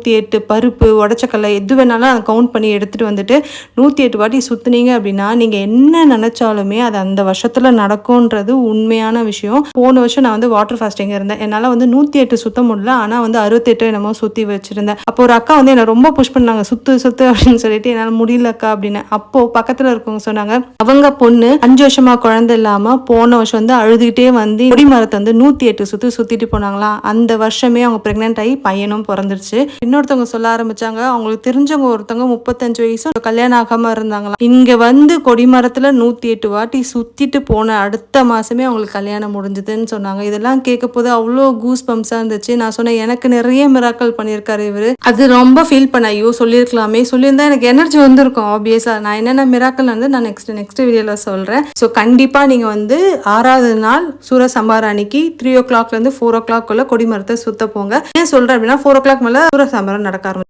நூற்றி எட்டு பருப்பு உடச்சக்கல்லை எது வேணாலும் அதை கவுண்ட் பண்ணி எடுத்துகிட்டு வந்துட்டு நூற்றி எட்டு வாட்டி சுற்றுனீங்க அப்படின்னா நீங்கள் என்ன நினச்சாலுமே அது அந்த வருஷத்தில் நடக்கும்ன்றது உண்மையான விஷயம். போன வருஷம் நான் வந்து வாட்டர் ஃபாஸ்டிங் இருந்தேன். என்னால் வந்து நூற்றி எட்டு சுத்த முடியல. ஆனால் வந்து அறுபத்தெட்டு என்னமோ சுற்றி வச்சுருந்தேன். அப்போ ஒரு அக்கா வந்து என்னை ரொம்ப புஷ் பண்ணாங்க. சுத்து சுத்து அப்படின்னு சொல்லிட்டு என்னால் முடியலக்கா அப்படின்னு. அப்போது பக்கத்தில் இருக்கவங்க சொன்னாங்க அவங்க பொண்ணு அஞ்சு வருஷமா குழந்தை இல்லாமல் போன வருஷம் வந்து அழுதுகிட்டே வந்து கொடி மரத்தை வந்து நூற்றி எட்டு சுற்றி சுற்றிட்டு போனாங்களாம். அந்த வருஷமே அவங்க ப்ரெக்னென்ட் ஆகி பையனும் பிறந்துருச்சு. இன்னொருத்தவங்க சொல்ல ஆரம்பிச்சாங்க. அவங்களுக்கு தெரிஞ்சவங்க ஒருத்தவங்க முப்பத்தஞ்சு வயசு கல்யாணம் ஆகாம இருந்தாங்களாம் இங்க வந்து கொடிமரத்துல நூத்தி எட்டு வாட்டி சுத்திட்டு போன அடுத்த மாசமே அவங்களுக்கு கல்யாணம் முடிஞ்சதுன்னு சொன்னாங்க. இதெல்லாம் கேட்க போது அவ்வளோ கூஸ் பம்ப்ஸா இருந்துச்சு. நான் சொன்னேன் எனக்கு நிறைய மிராக்கள் பண்ணியிருக்காரு இவரு. அது ரொம்ப ஃபீல் பண்ண ஐயோ சொல்லியிருக்கலாமே. சொல்லியிருந்தா எனக்கு எனர்ஜி வந்திருக்கும் ஆப்வியஸா நான் என்னென்ன மிராக்கள் வந்து நான் நெக்ஸ்ட் நெக்ஸ்ட் வீடியோல சொல்றேன். ஸோ கண்டிப்பா நீங்க வந்து ஆறாவது நாள் சூர சம்பாராணிக்கு த்ரீ ஓ கிளாக்ல இருந்து ஃபோர் ஓ கிளாக் கொடிமரத்தை சுத்த போங்க. ஏன் சொல்றேன் அப்படின்னா ஃபோர் ஓ கிளாக் மேல சூர சம்பாரம் நடக்க ஆரம்பிச்சு